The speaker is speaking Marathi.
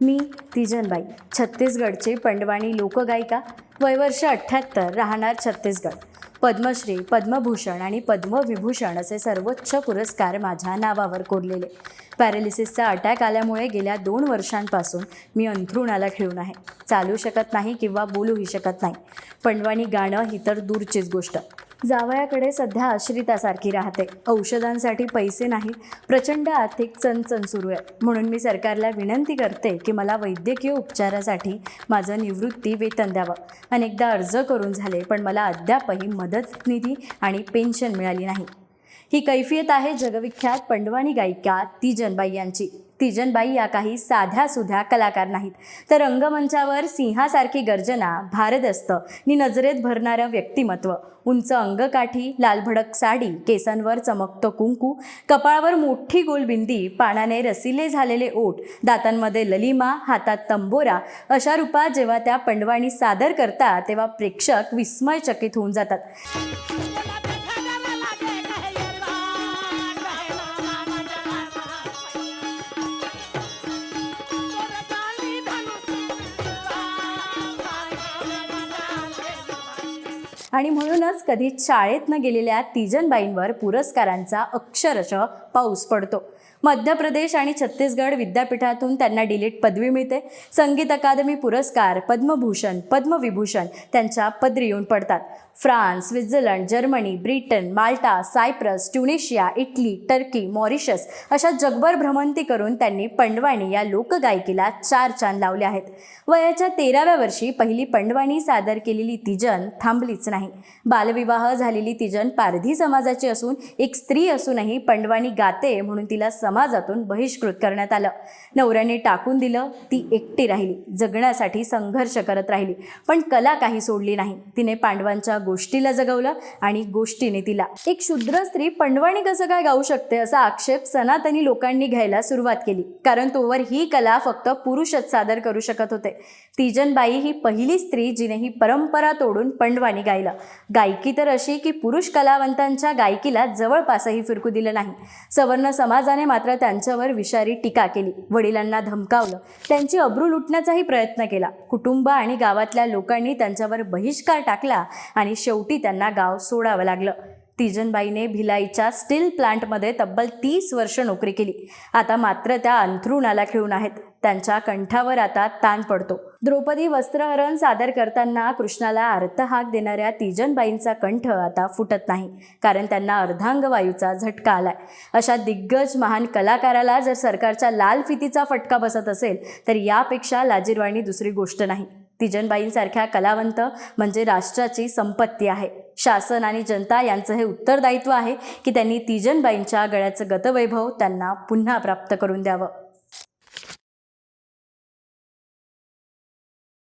मी तिजनबाई छत्तीसगडची पंडवाणी लोकगायिका वयवर्ष अठ्ठ्याहत्तर राहणार छत्तीसगड. पद्मश्री पद्मभूषण आणि पद्मविभूषण असे सर्वोच्च पुरस्कार माझ्या नावावर कोरलेले. पॅरालिसिसचा अटॅक आल्यामुळे गेल्या दोन वर्षांपासून मी अंथरुणाला खिळून आहे. चालू शकत नाही किंवा बोलूही शकत नाही. पंडवाणी गाणं ही तर दूरचीच गोष्ट. जावयाकडे सध्या आश्रितासारखी राहते. औषधांसाठी पैसे नाहीत. प्रचंड आर्थिक चणचण सुरू आहे. म्हणून मी सरकारला विनंती करते की मला वैद्यकीय उपचारासाठी माझं निवृत्ती वेतन द्यावं. अनेकदा अर्ज करून झाले पण मला अद्यापही मदत निधी आणि पेन्शन मिळाली नाही. ही कैफियत आहे जगविख्यात पंडवाणी गायिका तीजनबाई यांची. तिजनबाई या काही साध्या सुध्या कलाकार नाहीत. तर रंगमंचावर सिंहासारखी गर्जना भारदस्त. नि नजरेत भरणारं व्यक्तिमत्व. उंच अंगकाठी लालभडक साडी केसांवर चमकतं कुंकू. कपाळावर मोठी गोलबिंदी पानाने रसिले झालेले ओठ. दातांमध्ये ललिमा हातात तंबोरा. अशा रूपात जेव्हा त्या पंडवाणी सादर करतात तेव्हा प्रेक्षक विस्मयचकित होऊन जातात. आणि म्हणूनच कधी शाळेत न गेलेल्या तिजनबाईंवर पुरस्कारांचा अक्षरशः पाऊस पडतो. मध्य प्रदेश आणि छत्तीसगड विद्यापीठातून त्यांना डिलीट पदवी मिळते. संगीत अकादमी पुरस्कार पद्मभूषण पद्मविभूषण त्यांच्या पदरी येऊन पडतात. France Switzerland Germany Britain Malta Cyprus Tunisia Italy Turkey Mauritius अशा जगभर भ्रमंती करून त्यांनी पंडवाणी या लोकगायिकेला चार चांद लावले आहेत. वयाच्या तेराव्या वर्षी पहिली पंडवाणी सादर केलेली तिजन थांबलीच नाही. बालविवाह झालेली तिजन पारधी समाजाची असून एक स्त्री असूनही पंडवानी गाते म्हणून तिला समाजातून बहिष्कृत करण्यात आलं. नवऱ्याने टाकून दिलं ती एकटी राहिली जगण्यासाठी संघर्ष करत राहिली पण कला काही सोडली नाही. तिने पांडवांच्या गोष्टीला जगवलं आणि गोष्टीने तिला. एक शूद्र स्त्री पंडवाणी कसं काय गाऊ शकते असा आक्षेप सनातनी लोकांनी घ्यायला सुरुवात केली. कारण तोवर ही कला फक्त पुरुषच सादर करू शकत होते. तिजनबाई ही पहिली स्त्री जिने ही परंपरा तोडून पंडवाणी गायला गायकी तर अशी की पुरुष कलावंतांच्या गायकीला जवळपासही फिरकू दिलं नाही. सवर्ण समाजाने मात्र त्यांच्यावर विषारी टीका केली. वडिलांना धमकावलं. त्यांची अब्रू लुटण्याचाही प्रयत्न केला. कुटुंब आणि गावातल्या लोकांनी त्यांच्यावर बहिष्कार टाकला आणि शेवटी त्यांना गाव सोडावं लागलं. तिजनबाईने भिलाईच्या स्टील प्लांटमध्ये तब्बल तीस वर्ष नोकरी केली. आता मात्र त्या अंथरुणाला खेळून आहेत. त्यांच्या कंठावर आता ताण पडतो. द्रौपदी वस्त्रहरण सादर करताना कृष्णाला अर्थहाक देणाऱ्या तिजनबाईंचा कंठ आता फुटत नाही कारण त्यांना अर्धांगवायूचा झटका आलाय. अशा दिग्गज महान कलाकाराला जर सरकारच्या लाल फितीचा फटका बसत असेल तर यापेक्षा लाजीरवाणी दुसरी गोष्ट नाही. तिजनबाईंसारख्या कलावंत म्हणजे राष्ट्राची संपत्ती आहे. शासन आणि जनता यांचं हे उत्तरदायित्व आहे की त्यांनी तिजनबाईंच्या गळ्याचं गतवैभव त्यांना पुन्हा प्राप्त करून द्यावं.